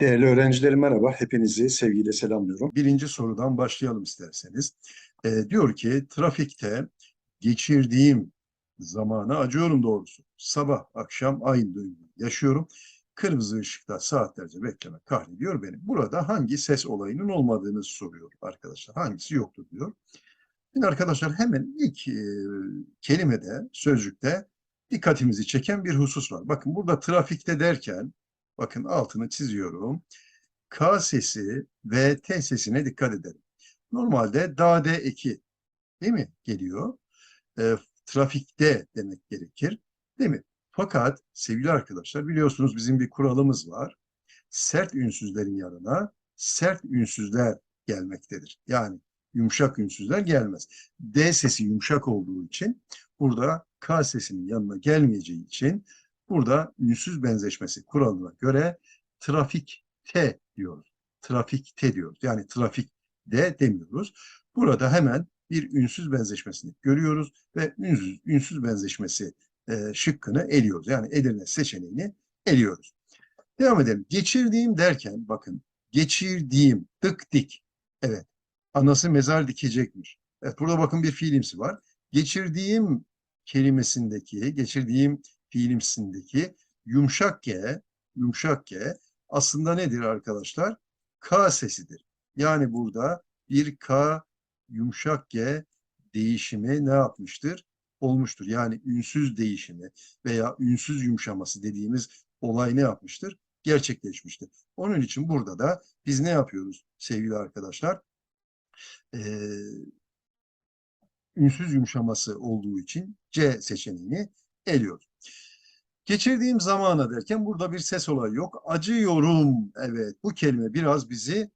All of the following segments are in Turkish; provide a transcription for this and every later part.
Değerli öğrencilerim merhaba. Hepinizi sevgiyle selamlıyorum. Birinci sorudan başlayalım isterseniz. Ee, diyor ki trafikte geçirdiğim zamana acıyorum doğrusu. Sabah akşam aynı duyguyu yaşıyorum. Kırmızı ışıkta saatlerce bekleme kahrediyor beni. Burada hangi ses olayının olmadığını soruyor arkadaşlar. Hangisi yoktur diyor. Şimdi arkadaşlar hemen ilk e, kelimede, sözcükte dikkatimizi çeken bir husus var. Bakın burada trafikte derken Bakın altını çiziyorum. K sesi ve T sesine dikkat edelim. Normalde dade eki değil mi geliyor? E, trafikte demek gerekir. Değil mi? Fakat sevgili arkadaşlar biliyorsunuz bizim bir kuralımız var. Sert ünsüzlerin yanına sert ünsüzler gelmektedir. Yani yumuşak ünsüzler gelmez. D sesi yumuşak olduğu için burada K sesinin yanına gelmeyeceği için Burada ünsüz benzeşmesi kuralına göre trafikte diyoruz. Trafikte diyoruz. Yani trafikte demiyoruz. Burada hemen bir ünsüz benzeşmesini görüyoruz ve ünsüz, ünsüz benzeşmesi e, şıkkını eliyoruz. Yani Edirne seçeneğini eliyoruz. Devam edelim. Geçirdiğim derken bakın geçirdiğim dık dik. Evet. Anası mezar dikecekmiş. Evet burada bakın bir fiilimsi var. Geçirdiğim kelimesindeki, geçirdiğim fiilimsindeki yumuşak G, yumuşak G aslında nedir arkadaşlar? K sesidir. Yani burada bir K yumuşak G değişimi ne yapmıştır? Olmuştur. Yani ünsüz değişimi veya ünsüz yumuşaması dediğimiz olay ne yapmıştır? Gerçekleşmiştir. Onun için burada da biz ne yapıyoruz sevgili arkadaşlar? Ee, ünsüz yumuşaması olduğu için C seçeneğini eliyoruz. Geçirdiğim zamana derken burada bir ses olayı yok. Acıyorum. Evet bu kelime biraz bizi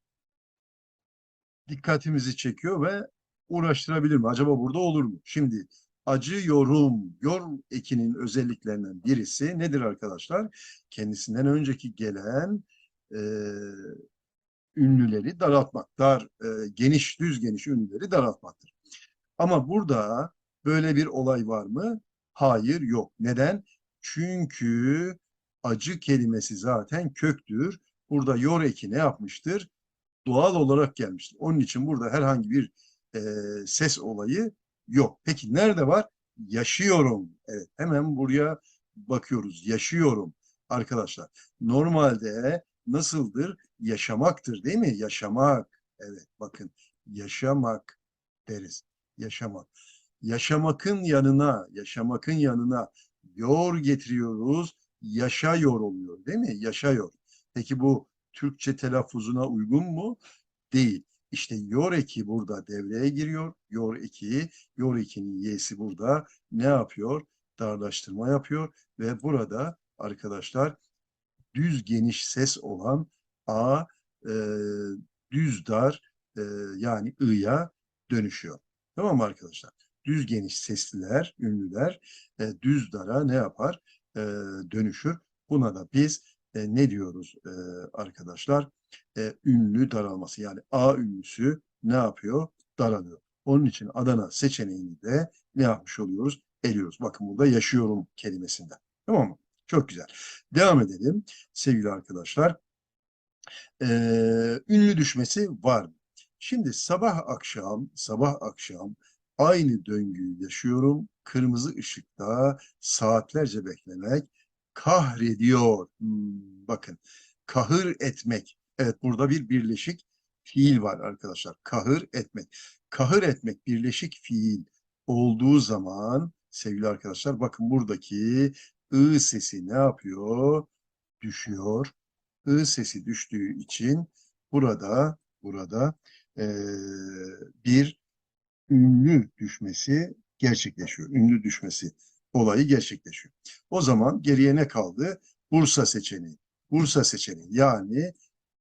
dikkatimizi çekiyor ve uğraştırabilir mi? Acaba burada olur mu? Şimdi acıyorum. Yor ekinin özelliklerinden birisi nedir arkadaşlar? Kendisinden önceki gelen e, ünlüleri daraltmak. Dar, e, geniş, düz geniş ünlüleri daraltmaktır. Ama burada böyle bir olay var mı? Hayır, yok. Neden? Çünkü acı kelimesi zaten köktür. Burada yor eki ne yapmıştır? Doğal olarak gelmiştir. Onun için burada herhangi bir e, ses olayı yok. Peki nerede var? Yaşıyorum. Evet hemen buraya bakıyoruz. Yaşıyorum arkadaşlar. Normalde nasıldır? Yaşamaktır değil mi? Yaşamak. Evet bakın yaşamak deriz. Yaşamak. Yaşamakın yanına, yaşamakın yanına yor getiriyoruz, yaşayor oluyor değil mi? Yaşayor. Peki bu Türkçe telaffuzuna uygun mu? Değil. İşte yor eki burada devreye giriyor. Yor eki, yor ekinin y'si burada ne yapıyor? Darlaştırma yapıyor ve burada arkadaşlar düz geniş ses olan a e, düz dar e, yani i'ya dönüşüyor. Tamam mı arkadaşlar? Düz geniş sesliler, ünlüler e, düz dara ne yapar? E, dönüşür. Buna da biz e, ne diyoruz e, arkadaşlar? E, ünlü daralması yani A ünlüsü ne yapıyor? Daralıyor. Onun için Adana seçeneğini de ne yapmış oluyoruz? Eliyoruz. Bakın burada yaşıyorum kelimesinden. Tamam mı? Çok güzel. Devam edelim sevgili arkadaşlar. Ee, ünlü düşmesi var mı? Şimdi sabah akşam, sabah akşam aynı döngüyü yaşıyorum. Kırmızı ışıkta saatlerce beklemek kahrediyor. Hmm, bakın kahır etmek. Evet burada bir birleşik fiil var arkadaşlar. Kahır etmek. Kahır etmek birleşik fiil olduğu zaman sevgili arkadaşlar bakın buradaki ı sesi ne yapıyor? Düşüyor. I sesi düştüğü için burada burada e, bir ünlü düşmesi gerçekleşiyor. Ünlü düşmesi olayı gerçekleşiyor. O zaman geriye ne kaldı? Bursa seçeneği. Bursa seçeneği yani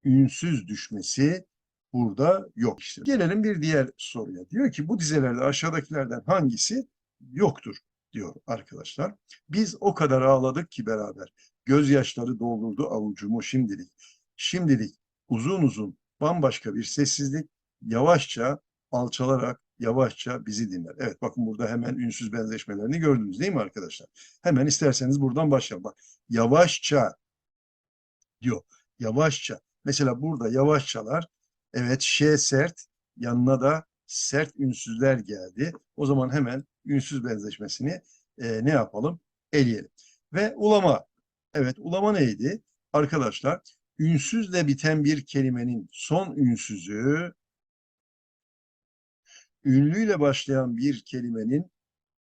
ünsüz düşmesi burada yok işte. Gelelim bir diğer soruya. Diyor ki bu dizelerde aşağıdakilerden hangisi yoktur diyor arkadaşlar. Biz o kadar ağladık ki beraber. Gözyaşları doldurdu avucumu şimdilik. Şimdilik uzun uzun bambaşka bir sessizlik yavaşça alçalarak yavaşça bizi dinler. Evet bakın burada hemen ünsüz benzeşmelerini gördünüz değil mi arkadaşlar? Hemen isterseniz buradan başlayalım. Bak yavaşça diyor. Yavaşça. Mesela burada yavaşçalar. Evet ş sert. Yanına da sert ünsüzler geldi. O zaman hemen ünsüz benzeşmesini e, ne yapalım? Eleyelim. Ve ulama. Evet ulama neydi? Arkadaşlar ünsüzle biten bir kelimenin son ünsüzü ünlüyle başlayan bir kelimenin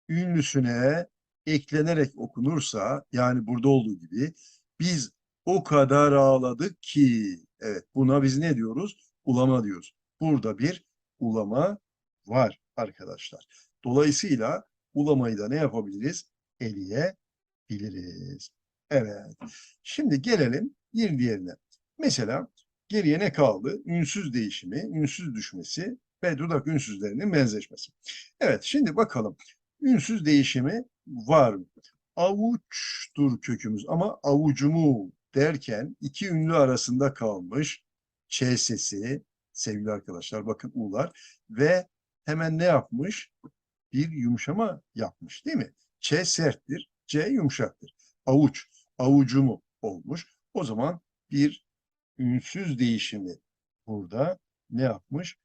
ünlüsüne eklenerek okunursa yani burada olduğu gibi biz o kadar ağladık ki evet buna biz ne diyoruz? Ulama diyoruz. Burada bir ulama var arkadaşlar. Dolayısıyla ulamayı da ne yapabiliriz? Eleyebiliriz. Evet. Şimdi gelelim bir diğerine. Mesela geriye ne kaldı? Ünsüz değişimi, ünsüz düşmesi ve dudak ünsüzlerinin benzeşmesi. Evet, şimdi bakalım. Ünsüz değişimi var mı? Avuçtur kökümüz ama avucumu derken iki ünlü arasında kalmış ç sesi sevgili arkadaşlar bakın u'lar ve hemen ne yapmış? Bir yumuşama yapmış değil mi? Ç serttir, C yumuşaktır. Avuç, avucumu olmuş. O zaman bir ünsüz değişimi burada ne yapmış?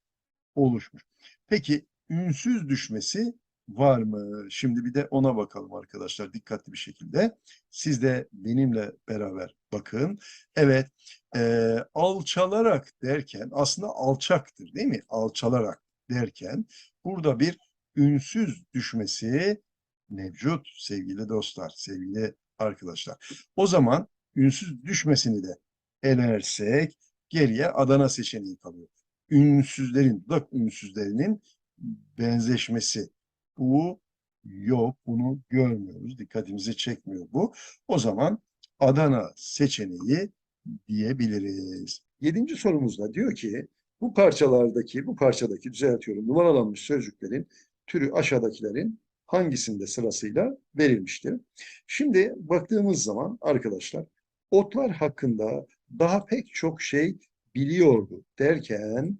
Oluşmuş. Peki ünsüz düşmesi var mı? Şimdi bir de ona bakalım arkadaşlar dikkatli bir şekilde. Siz de benimle beraber bakın. Evet, e, alçalarak derken aslında alçaktır değil mi? Alçalarak derken burada bir ünsüz düşmesi mevcut sevgili dostlar, sevgili arkadaşlar. O zaman ünsüz düşmesini de elersek geriye Adana seçeneği kalıyor. Ünsüzlerin, dudak ünsüzlerinin benzeşmesi. Bu yok, bunu görmüyoruz. Dikkatimizi çekmiyor bu. O zaman Adana seçeneği diyebiliriz. Yedinci sorumuzda diyor ki bu parçalardaki, bu parçadaki düzeltiyorum numaralanmış sözcüklerin türü aşağıdakilerin hangisinde sırasıyla verilmiştir? Şimdi baktığımız zaman arkadaşlar otlar hakkında daha pek çok şey biliyordu derken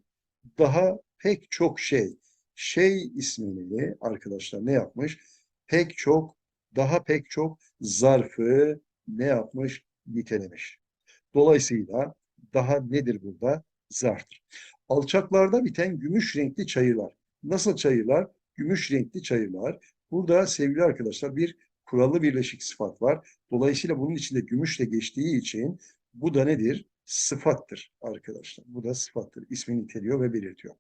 daha pek çok şey şey ismini arkadaşlar ne yapmış? Pek çok daha pek çok zarfı ne yapmış? Nitelemiş. Dolayısıyla daha nedir burada? Zarftır. Alçaklarda biten gümüş renkli çayırlar. Nasıl çayırlar? Gümüş renkli çayırlar. Burada sevgili arkadaşlar bir kurallı birleşik sıfat var. Dolayısıyla bunun içinde gümüşle geçtiği için bu da nedir? Sıfattır arkadaşlar. Bu da sıfattır. İsmi niteliyor ve belirtiyor.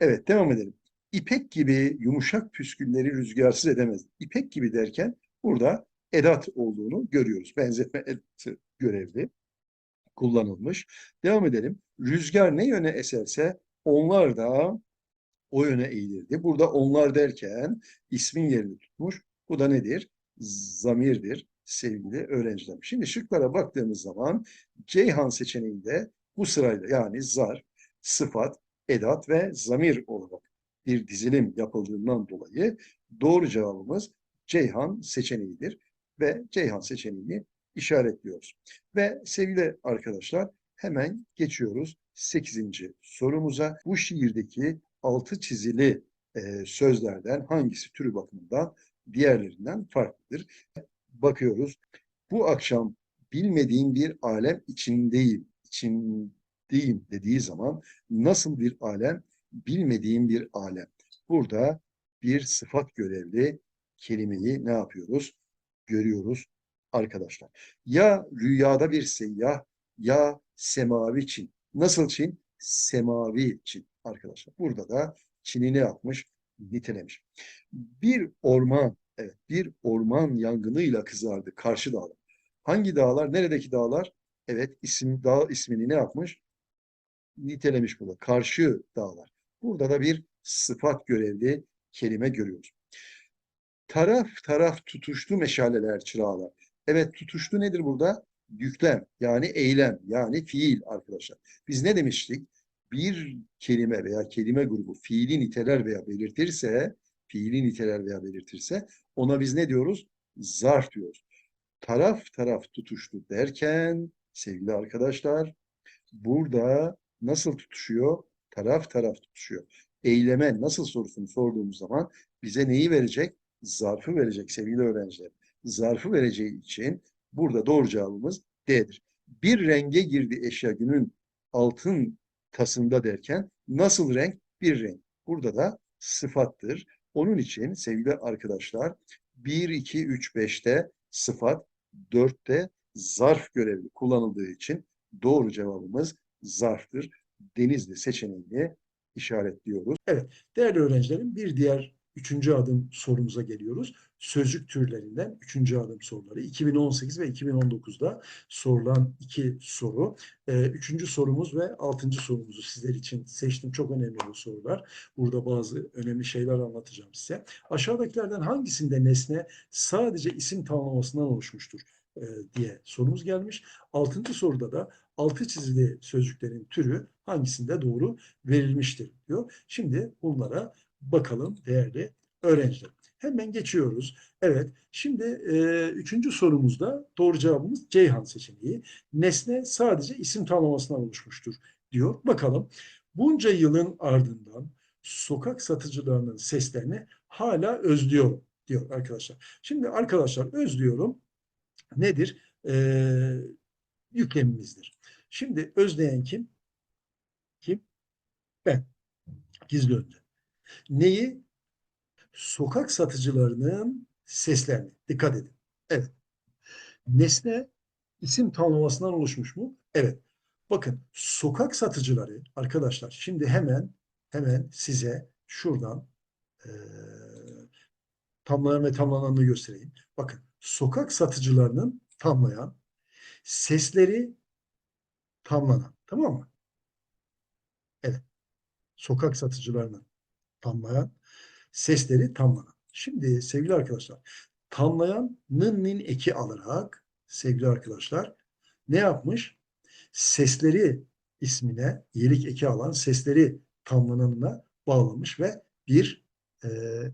Evet devam edelim. İpek gibi yumuşak püskülleri rüzgarsız edemez. İpek gibi derken burada edat olduğunu görüyoruz. Benzetme görevli kullanılmış. Devam edelim. Rüzgar ne yöne eserse onlar da o yöne eğilirdi. Burada onlar derken ismin yerini tutmuş. Bu da nedir? Zamirdir sevgili öğrencilerim. Şimdi şıklara baktığımız zaman Ceyhan seçeneğinde bu sırayla yani zar, sıfat, edat ve zamir olarak bir dizilim yapıldığından dolayı doğru cevabımız Ceyhan seçeneğidir ve Ceyhan seçeneğini işaretliyoruz. Ve sevgili arkadaşlar hemen geçiyoruz 8. sorumuza. Bu şiirdeki altı çizili e, sözlerden hangisi türü bakımından diğerlerinden farklıdır? Bakıyoruz. Bu akşam bilmediğim bir alem içindeyim. İçindeyim dediği zaman nasıl bir alem? Bilmediğim bir alem. Burada bir sıfat görevli kelimeyi ne yapıyoruz? Görüyoruz arkadaşlar. Ya rüyada bir seyyah ya semavi Çin. Nasıl Çin? Semavi Çin arkadaşlar. Burada da Çin'i ne yapmış? Nitelemiş. Bir orman, evet bir orman yangınıyla kızardı karşı dağlar. Hangi dağlar? Neredeki dağlar? Evet isim dağ ismini ne yapmış? Nitelemiş burada. Karşı dağlar. Burada da bir sıfat görevli kelime görüyoruz. Taraf taraf tutuştu meşaleler çırağlar. Evet tutuştu nedir burada? Yüklem yani eylem yani fiil arkadaşlar. Biz ne demiştik? Bir kelime veya kelime grubu fiili niteler veya belirtirse, fiili niteler veya belirtirse ona biz ne diyoruz? Zarf diyoruz. Taraf taraf tutuştu derken sevgili arkadaşlar burada nasıl tutuşuyor? Taraf taraf tutuşuyor. Eyleme nasıl sorusunu sorduğumuz zaman bize neyi verecek? Zarfı verecek sevgili öğrenciler zarfı vereceği için burada doğru cevabımız D'dir. Bir renge girdi eşya günün altın tasında derken nasıl renk? Bir renk. Burada da sıfattır. Onun için sevgili arkadaşlar 1, 2, 3, 5'te sıfat, 4'te zarf görevi kullanıldığı için doğru cevabımız zarftır. Denizli seçeneğini işaretliyoruz. Evet, değerli öğrencilerim bir diğer üçüncü adım sorumuza geliyoruz. Sözcük türlerinden üçüncü adım soruları. 2018 ve 2019'da sorulan iki soru. Ee, üçüncü sorumuz ve altıncı sorumuzu sizler için seçtim. Çok önemli bu sorular. Burada bazı önemli şeyler anlatacağım size. Aşağıdakilerden hangisinde nesne sadece isim tamlamasından oluşmuştur? e, diye sorumuz gelmiş. Altıncı soruda da altı çizili sözcüklerin türü hangisinde doğru verilmiştir diyor. Şimdi bunlara bakalım değerli öğrenciler. Hemen geçiyoruz. Evet, şimdi e, üçüncü sorumuzda doğru cevabımız Ceyhan seçeneği. Nesne sadece isim tamlamasından oluşmuştur diyor. Bakalım bunca yılın ardından sokak satıcılarının seslerini hala özlüyorum diyor arkadaşlar. Şimdi arkadaşlar özlüyorum nedir? Ee, yüklemimizdir. Şimdi özleyen kim? Kim? Ben. Gizli önce. Neyi? Sokak satıcılarının seslerini. Dikkat edin. Evet. Nesne isim tanımlamasından oluşmuş mu? Evet. Bakın sokak satıcıları arkadaşlar şimdi hemen hemen size şuradan e, tamlayan ve tamlananını göstereyim. Bakın sokak satıcılarının tamlayan, sesleri tamlanan. Tamam mı? Evet. Sokak satıcılarının tamlayan, sesleri tamlanan. Şimdi sevgili arkadaşlar, tamlayan nın nin eki alarak sevgili arkadaşlar ne yapmış? Sesleri ismine yelik eki alan sesleri tamlananına bağlamış ve bir e,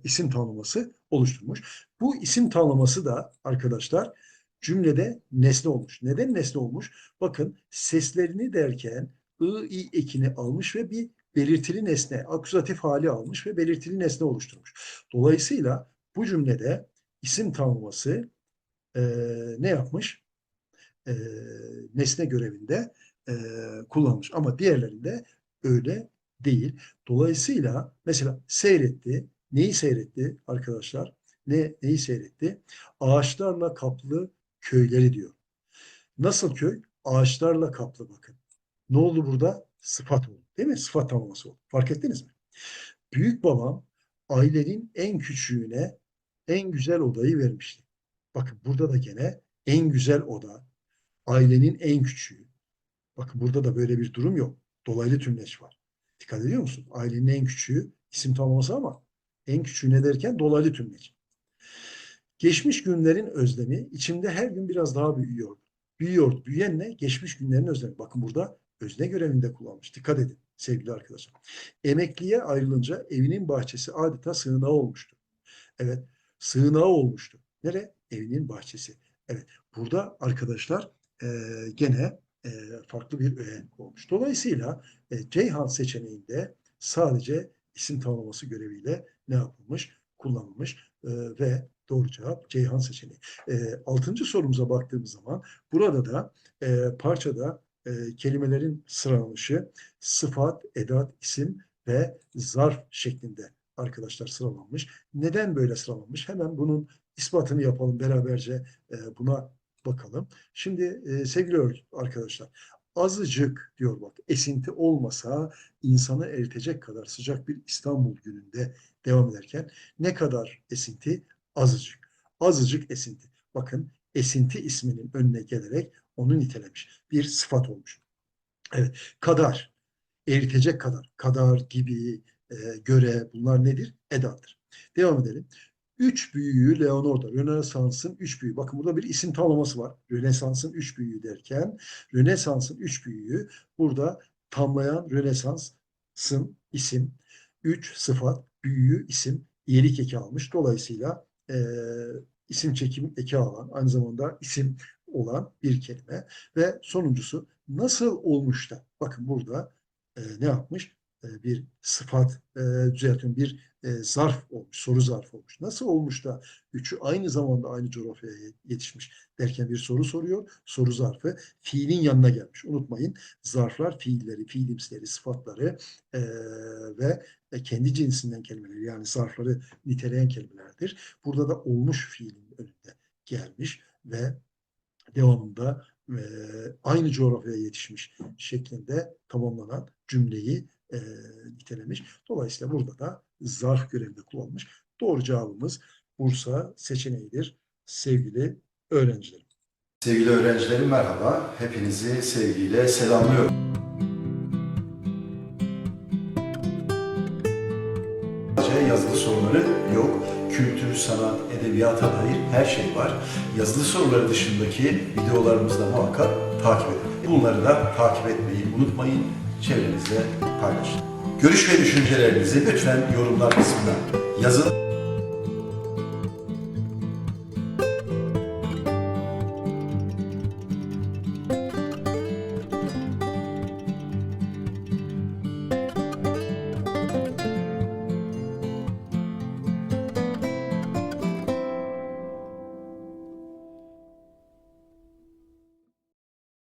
isim tanımlaması oluşturmuş. Bu isim tanımlaması da arkadaşlar cümlede nesne olmuş. Neden nesne olmuş? Bakın seslerini derken ı, i ekini almış ve bir belirtili nesne, akuzatif hali almış ve belirtili nesne oluşturmuş. Dolayısıyla bu cümlede isim tanımlaması e, ne yapmış? E, nesne görevinde e, kullanmış. Ama diğerlerinde öyle değil. Dolayısıyla mesela seyretti, neyi seyretti arkadaşlar? Ne, neyi seyretti? Ağaçlarla kaplı köyleri diyor. Nasıl köy? Ağaçlarla kaplı bakın. Ne oldu burada? Sıfat oldu. Değil mi? Sıfat tanımlaması oldu. Fark ettiniz mi? Büyük babam ailenin en küçüğüne en güzel odayı vermişti. Bakın burada da gene en güzel oda, ailenin en küçüğü. Bakın burada da böyle bir durum yok. Dolaylı tümleç var. Dikkat ediyor musun? Ailenin en küçüğü isim tanımlaması ama en küçüğü ne derken dolaylı tümleç. Geçmiş günlerin özlemi içimde her gün biraz daha büyüyor. Büyüyor. Büyüyen ne? Geçmiş günlerin özlemi. Bakın burada özne görevinde kullanmış. Dikkat edin sevgili arkadaşlar. Emekliye ayrılınca evinin bahçesi adeta sığınağı olmuştu. Evet, sığınağı olmuştu. Nere? Evinin bahçesi. Evet, burada arkadaşlar e, gene e, farklı bir öğe olmuş. Dolayısıyla e, Ceyhan seçeneğinde sadece isim tanımlaması göreviyle ne yapılmış? Kullanılmış e, ve doğru cevap Ceyhan seçeneği. E, altıncı sorumuza baktığımız zaman burada da e, parçada e, kelimelerin sıralanışı sıfat, edat, isim ve zarf şeklinde arkadaşlar sıralanmış. Neden böyle sıralanmış? Hemen bunun ispatını yapalım beraberce e, buna bakalım. Şimdi e, sevgili arkadaşlar azıcık diyor bak esinti olmasa insanı eritecek kadar sıcak bir İstanbul gününde devam ederken ne kadar esinti? Azıcık. Azıcık esinti. Bakın esinti isminin önüne gelerek onu nitelemiş. Bir sıfat olmuş. Evet. Kadar. Eritecek kadar. Kadar gibi, e, göre bunlar nedir? Edattır. Devam edelim. Üç büyüğü Leonardo, Rönesans'ın üç büyüğü. Bakın burada bir isim tamlaması var. Rönesans'ın üç büyüğü derken, Rönesans'ın üç büyüğü burada tamlayan Rönesans'ın isim, üç sıfat, büyüğü isim, iyilik eki almış. Dolayısıyla e, isim çekim eki alan, aynı zamanda isim olan bir kelime ve sonuncusu nasıl olmuş da bakın burada e, ne yapmış? E, bir sıfat, e, düzeltiyorum bir e, zarf olmuş, soru zarfı olmuş. Nasıl olmuş da üçü aynı zamanda aynı coğrafyaya yetişmiş derken bir soru soruyor. Soru zarfı fiilin yanına gelmiş. Unutmayın zarflar fiilleri, fiilimsleri, sıfatları e, ve kendi cinsinden kelimeleri yani zarfları niteleyen kelimelerdir. Burada da olmuş fiilin önünde gelmiş ve devamında e, aynı coğrafyaya yetişmiş şeklinde tamamlanan cümleyi e, nitelemiş. Dolayısıyla burada da zarf görevinde kullanılmış. Doğru cevabımız Bursa seçeneğidir sevgili öğrencilerim. Sevgili öğrencilerim merhaba. Hepinizi sevgiyle selamlıyorum. Yazılı soruları yok. Kültür, sanat, edebiyata dair her şey var. Yazılı soruları dışındaki videolarımızı da muhakkak takip edin. Bunları da takip etmeyi unutmayın. Çevrenizde paylaşın. Görüş ve düşüncelerinizi lütfen yorumlar kısmına yazın.